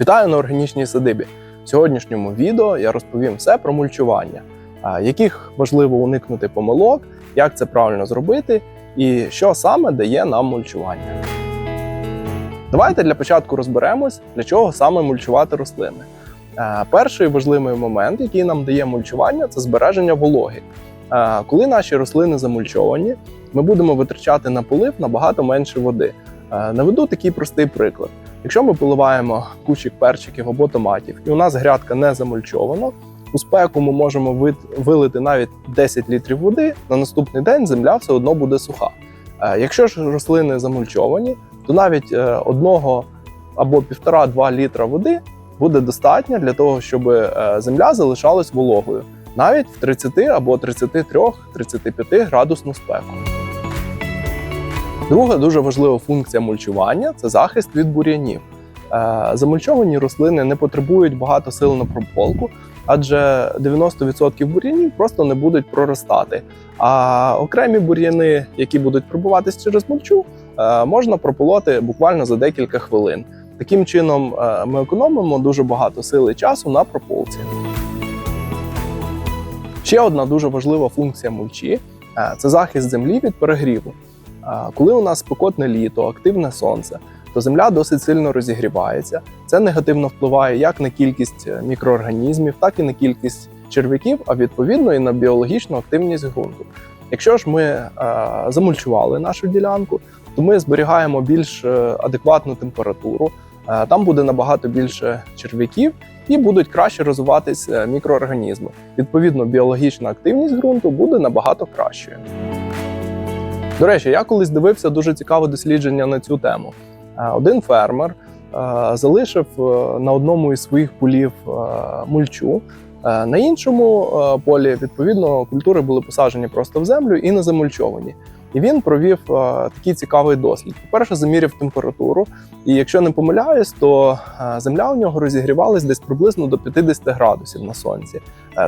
Вітаю на органічній садибі. В сьогоднішньому відео я розповім все про мульчування, яких важливо уникнути помилок, як це правильно зробити і що саме дає нам мульчування. Давайте для початку розберемось, для чого саме мульчувати рослини. Перший важливий момент, який нам дає мульчування, це збереження вологи. Коли наші рослини замульчовані, ми будемо витрачати на полив набагато менше води. Наведу такий простий приклад. Якщо ми поливаємо кущик перчиків або томатів, і у нас грядка не замульчована, у спеку ми можемо вилити навіть 10 літрів води, на наступний день земля все одно буде суха. Е, Якщо ж рослини замульчовані, то навіть е, одного або півтора-два літра води буде достатньо для того, щоб е, земля залишалась вологою, навіть в 30 або 33-35 градусну спеку. Друга дуже важлива функція мульчування це захист від бур'янів. Е, Замульчовані рослини не потребують багато сил на прополку, адже 90% бур'янів просто не будуть проростати. А окремі бур'яни, які будуть пробуватись через мульчу, е, можна прополоти буквально за декілька хвилин. Таким чином, е, ми економимо дуже багато сил і часу на прополці. Ще одна дуже важлива функція мульчі це захист землі від перегріву. Коли у нас спекотне літо, активне сонце, то земля досить сильно розігрівається. Це негативно впливає як на кількість е, мікроорганізмів, так і на кількість черв'яків, а відповідно і на біологічну активність ґрунту. Якщо ж ми замульчували нашу ділянку, то ми зберігаємо більш е, адекватну температуру. Е, Там буде набагато більше черв'яків і будуть краще розвиватися мікроорганізми. Відповідно, біологічна активність ґрунту буде набагато кращою. До речі, я колись дивився дуже цікаве дослідження на цю тему. Е, Один фермер е, залишив е, на одному із своїх полів мульчу. На іншому полі, відповідно, культури були посаджені просто в землю і не замульчовані. І він провів такий цікавий дослід. По-перше, заміряв температуру, і якщо не помиляюсь, то земля у нього розігрівалась десь приблизно до 50 градусів на сонці,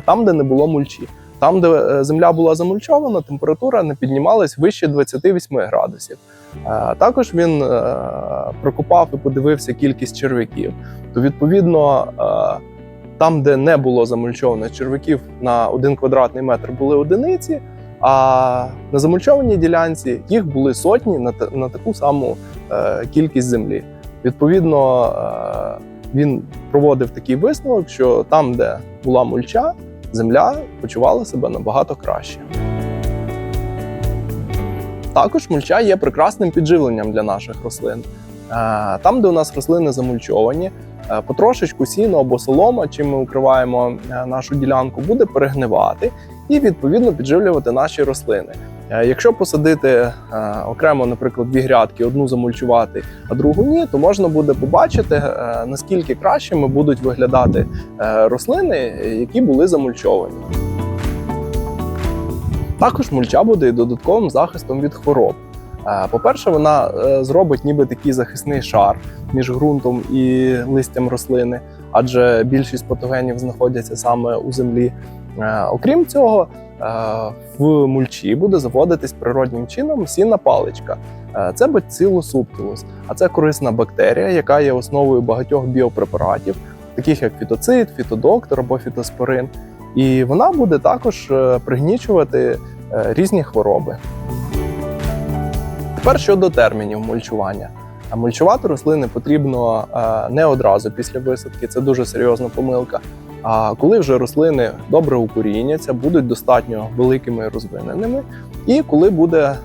там, де не було мульчі. Там, де е, земля була замульчована, температура не піднімалась вище 28 градусів. Е, Також він е, прокопав і подивився кількість черв'яків. То відповідно, там, де не було замульчовано черв'яків на один квадратний метр були одиниці, а на замульчованій ділянці їх були сотні на, на таку саму кількість землі. Відповідно, він проводив такий висновок, що там, де була мульча, земля почувала себе набагато краще. Також мульча є прекрасним підживленням для наших рослин. Е, Там, де у нас рослини замульчовані, е, потрошечку сіно або солома, чим ми укриваємо е, нашу ділянку, буде перегнивати і відповідно підживлювати наші рослини. Е, Якщо посадити е, окремо, наприклад, дві грядки, одну замульчувати, а другу ні, то можна буде побачити, е, наскільки кращими будуть виглядати рослини, які були замульчовані. Також мульча буде і додатковим захистом від хвороб. По-перше, вона зробить ніби такий захисний шар між ґрунтом і листям рослини, адже більшість патогенів знаходяться саме у землі. Е, Окрім цього, е, в мульчі буде заводитись природнім чином сінна паличка. Е, Це subtilus, а це корисна бактерія, яка є основою багатьох біопрепаратів, таких як фітоцид, фітодоктор або фітоспорин. І вона буде також пригнічувати різні хвороби. Тепер щодо термінів мульчування. Мульчувати рослини потрібно не одразу після висадки, це дуже серйозна помилка. А коли вже рослини добре укоріняться, будуть достатньо великими розвиненими, і коли буде е,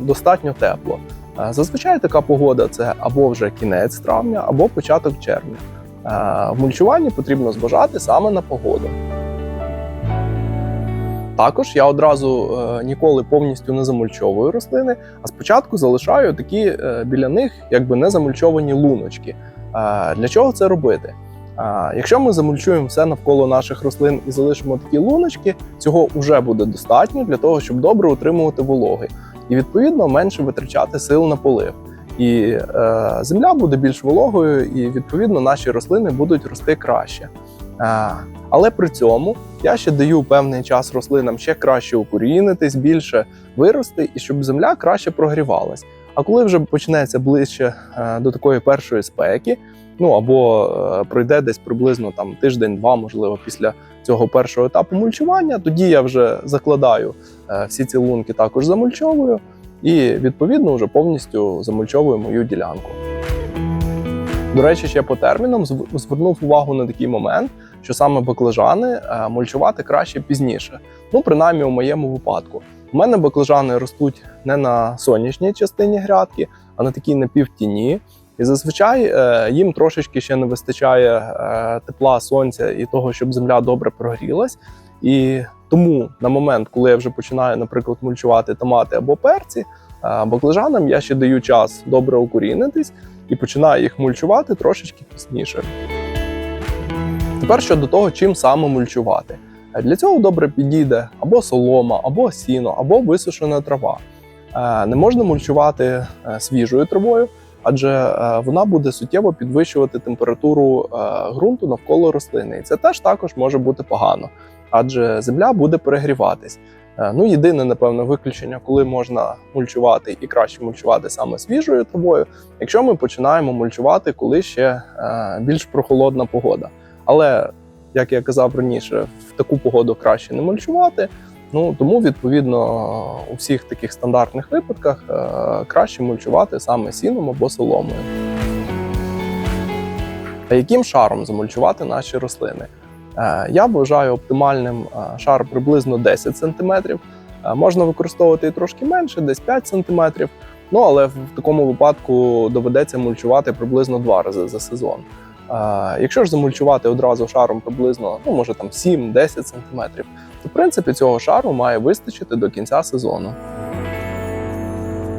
достатньо тепло. Е, Зазвичай така погода це або вже кінець травня, або початок червня. Е, В мульчуванні потрібно зважати саме на погоду. Також я одразу ніколи повністю не замульчовую рослини, а спочатку залишаю такі біля них якби не замульчовані луночки. Для чого це робити? Якщо ми замульчуємо все навколо наших рослин і залишимо такі луночки, цього вже буде достатньо для того, щоб добре утримувати вологи і відповідно менше витрачати сил на полив. І е, земля буде більш вологою, і відповідно наші рослини будуть рости краще. Е, але при цьому я ще даю певний час рослинам ще краще укорінитись, більше вирости, і щоб земля краще прогрівалась. А коли вже почнеться ближче е, до такої першої спеки, Ну або е, пройде десь приблизно там тиждень-два, можливо, після цього першого етапу мульчування. Тоді я вже закладаю е, всі ці лунки, також замульчовую, і відповідно вже повністю замульчовую мою ділянку. До речі, ще по термінам звернув увагу на такий момент, що саме баклажани е, мульчувати краще пізніше. Ну, принаймні у моєму випадку. У мене баклажани ростуть не на сонячній частині грядки, а на такій напівтіні. І зазвичай е, їм трошечки ще не вистачає е, тепла сонця і того, щоб земля добре прогрілась. І тому на момент, коли я вже починаю, наприклад, мульчувати томати або перці, е, баклажанам я ще даю час добре укорінитись і починаю їх мульчувати трошечки пізніше. Тепер щодо того, чим саме мульчувати. Для цього добре підійде або солома, або сіно, або висушена трава. Не можна мульчувати свіжою травою, адже е, вона буде суттєво підвищувати температуру е, ґрунту навколо рослини. І це теж також може бути погано, адже земля буде перегріватись. Е, Ну, єдине, напевно, виключення, коли можна мульчувати і краще мульчувати саме свіжою травою, якщо ми починаємо мульчувати, коли ще більш прохолодна погода. Але як я казав раніше, в таку погоду краще не мульчувати. Ну тому відповідно у всіх таких стандартних випадках е, краще мульчувати саме сіном або соломою. А яким шаром замульчувати наші рослини? Е, Я вважаю оптимальним е, шар приблизно 10 см. Можна використовувати і трошки менше, десь 5 см. Ну але в такому випадку доведеться мульчувати приблизно два рази за сезон. Якщо ж замульчувати одразу шаром приблизно, ну може там 7-10 см, то в принципі цього шару має вистачити до кінця сезону.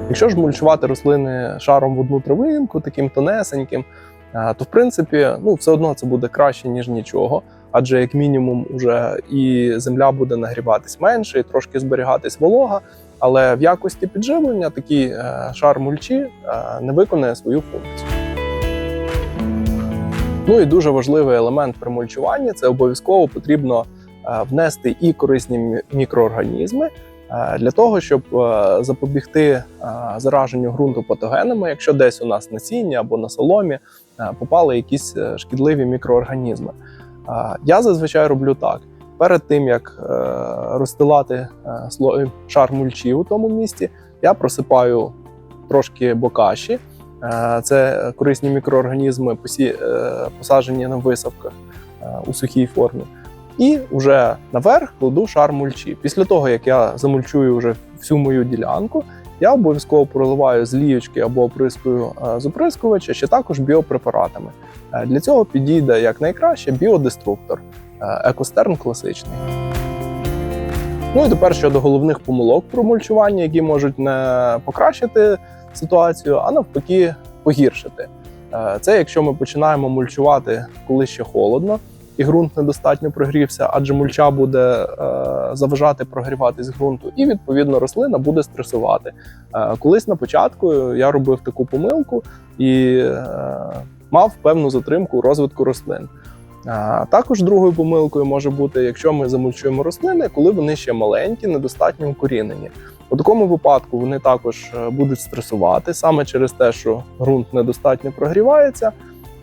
Якщо ж мульчувати рослини шаром в одну травинку, таким тонесеньким, то в принципі ну, все одно це буде краще, ніж нічого. Адже як мінімум уже і земля буде нагріватись менше, і трошки зберігатись волога. Але в якості підживлення такий е, шар мульчі е, не виконує свою функцію. Ну і дуже важливий елемент при мульчуванні це обов'язково потрібно е, внести і корисні мікроорганізми е, для того, щоб е, запобігти зараженню ґрунту патогенами, якщо десь у нас на сіні або на соломі попали якісь шкідливі мікроорганізми. Я зазвичай роблю так. Перед тим як розстилати шар мульчі у тому місці, я просипаю трошки бокаші. Е, Це корисні мікроорганізми, е, посаджені на висавках е, у сухій формі. І вже наверх кладу шар мульчі. Після того, як я замульчую вже всю мою ділянку, я обов'язково проливаю з або оприскую з оприскувача, ще також біопрепаратами. Для цього підійде як найкраще біодеструктор екостерн класичний. Ну і тепер щодо головних помилок про мульчування, які можуть не покращити ситуацію, а навпаки погіршити. Е, Це якщо ми починаємо мульчувати, коли ще холодно, і ґрунт недостатньо прогрівся, адже мульча буде е, заважати прогріватись ґрунту, і відповідно рослина буде стресувати. Е, Колись на початку я робив таку помилку і мав певну затримку розвитку рослин. Також другою помилкою може бути, якщо ми замульчуємо рослини, коли вони ще маленькі, недостатньо укорінені. У такому випадку вони також е, будуть стресувати саме через те, що ґрунт недостатньо прогрівається,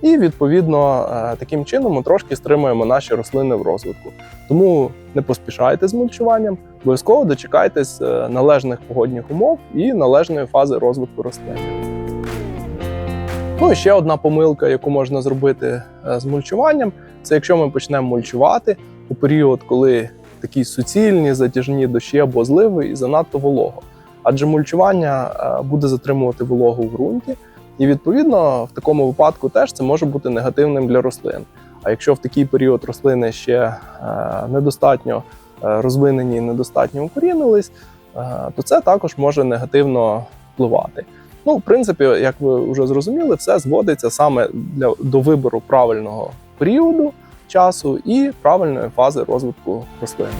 і відповідно е, таким чином ми трошки стримуємо наші рослини в розвитку. Тому не поспішайте з мульчуванням, обов'язково дочекайтесь е, належних погодних умов і належної фази розвитку рослин. Ну і ще одна помилка, яку можна зробити з мульчуванням, це якщо ми почнемо мульчувати у період, коли такі суцільні, затяжні дощі або зливи і занадто волого. Адже мульчування е, буде затримувати вологу в ґрунті, і відповідно в такому випадку теж це може бути негативним для рослин. А якщо в такий період рослини ще е, недостатньо е, розвинені і недостатньо укорінились, то це також може негативно впливати. Ну, в принципі, як ви вже зрозуміли, все зводиться саме для до вибору правильного періоду часу і правильної фази розвитку рослини.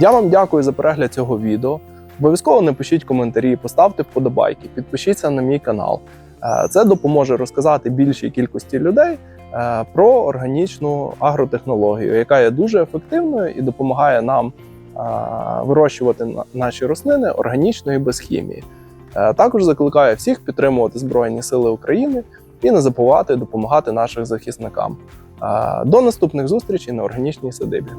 Я вам дякую за перегляд цього відео. Обов'язково напишіть коментарі, поставте вподобайки, підпишіться на мій канал. Е, Це допоможе розказати більшій кількості людей е, про органічну агротехнологію, яка є дуже ефективною і допомагає нам е, вирощувати наші рослини органічно і без хімії. Також закликаю всіх підтримувати Збройні Сили України і не забувати допомагати нашим захисникам. До наступних зустрічей на органічній садибі.